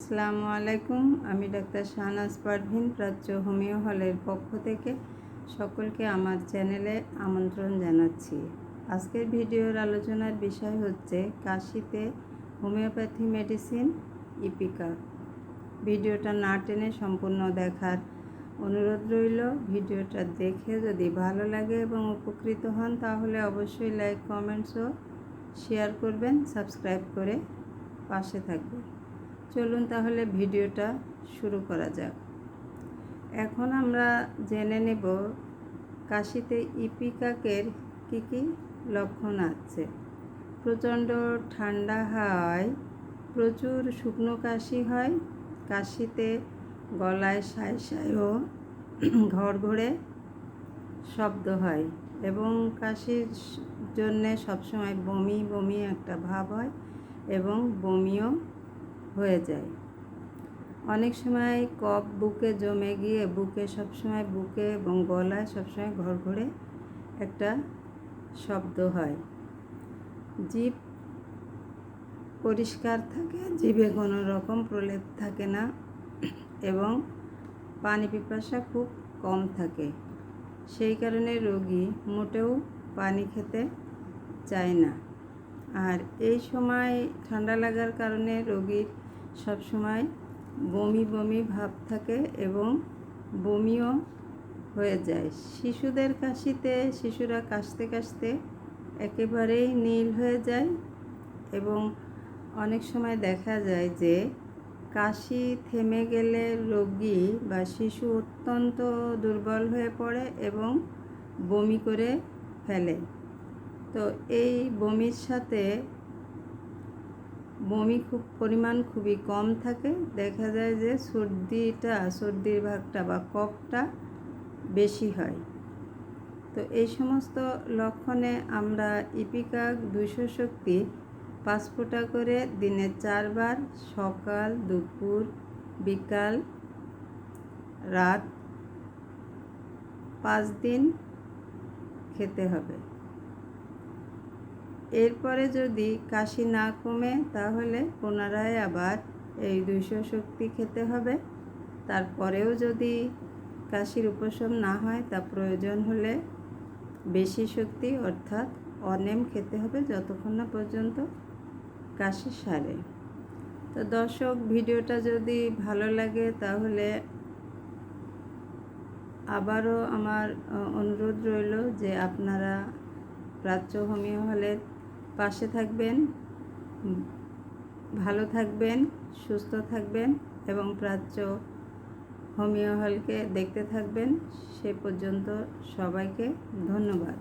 আসসালামু আলাইকুম, আমি ডাক্তার শাহনাজ পারভিন, প্রাচ্য হোমিও হলের পক্ষ থেকে সকলকে আমার চ্যানেলে আমন্ত্রণ জানাচ্ছি। আজকের ভিডিওর আলোচনার বিষয় হচ্ছে কাশিতে হোমিওপ্যাথি মেডিসিন, ইপিকা। ভিডিওটা না টেনে সম্পূর্ণ দেখার অনুরোধ রইল। ভিডিওটা দেখে যদি ভালো লাগে এবং উপকৃত হন, তাহলে অবশ্যই লাইক, কমেন্টস ও শেয়ার করবেন, সাবস্ক্রাইব করে পাশে থাকবেন। চলুন তাহলে ভিডিওটা শুরু করা যাক। এখন আমরা জেনে নেব কাশিতে ইপিকাকের কী কী লক্ষণ আছে। প্রচণ্ড ঠান্ডা হয় প্রচুর শুকনো কাশি হয়, কাশিতে গলায় সায় সায় ও ঘর ঘরে শব্দ হয় এবং কাশির জন্যে সবসময় বমি বমি একটা ভাব হয় এবং বমিও হয়ে যায়। অনেক সময় কফ বুকে জমে গিয়ে বুকে সবসময় বুকে এবং গলায় সবসময় ঘর ঘরে একটা শব্দ হয়। জিভ পরিষ্কার থাকে জিভে কোনো রকম প্রলেপ থাকে না এবং পানি পিপাসা খুব কম থাকে। সেই কারণে রোগী মোটেও পানি খেতে চায় না। আর এই সময় ঠান্ডা লাগার কারণে রোগীর সব সময় বমি বমি ভাব থাকে এবং বমিও হয়ে যায়। শিশুদের কাশিতে, শিশুরা কাশতে কাশতে একেবারেই নীল হয়ে যায় এবং অনেক সময় দেখা যায় যে কাশি থেমে গেলে রোগী বা শিশু অত্যন্ত দুর্বল হয়ে পড়ে এবং বমি করে ফেলে। তো এই বমির সাথে বমি খুব পরিমাণ খুবই কম থাকে। দেখা যায় যে সর্দিটা, সর্দির ভাগটা বা কফটা বেশি হয়। তো এই সমস্ত লক্ষণে আমরা ইপিকাক দুশো শক্তি পাঁচ ফোঁটা করে দিনে চারবার সকাল, দুপুর, বিকাল, রাত পাঁচ দিন খেতে হবে। এরপরে যদি কাশি না কমে, তাহলে পুনরায় আবার এই দুইশো শক্তি খেতে হবে। তারপরেও যদি কাশির উপশম না হয়, তা প্রয়োজন হলে বেশি শক্তি, অর্থাৎ অনেম খেতে হবে যতক্ষণ না পর্যন্ত কাশি সারে। তো দর্শক, ভিডিওটা যদি ভালো লাগে, তাহলে আবারও আমার অনুরোধ রইল যে আপনারা প্রাচ্য হোমিও হলের পাশে থাকবেন, ভালো থাকবেন, সুস্থ থাকবেন এবং প্রাচ্য হোমিও হলকে দেখতে থাকবেন। সে পর্যন্ত সবাইকে ধন্যবাদ।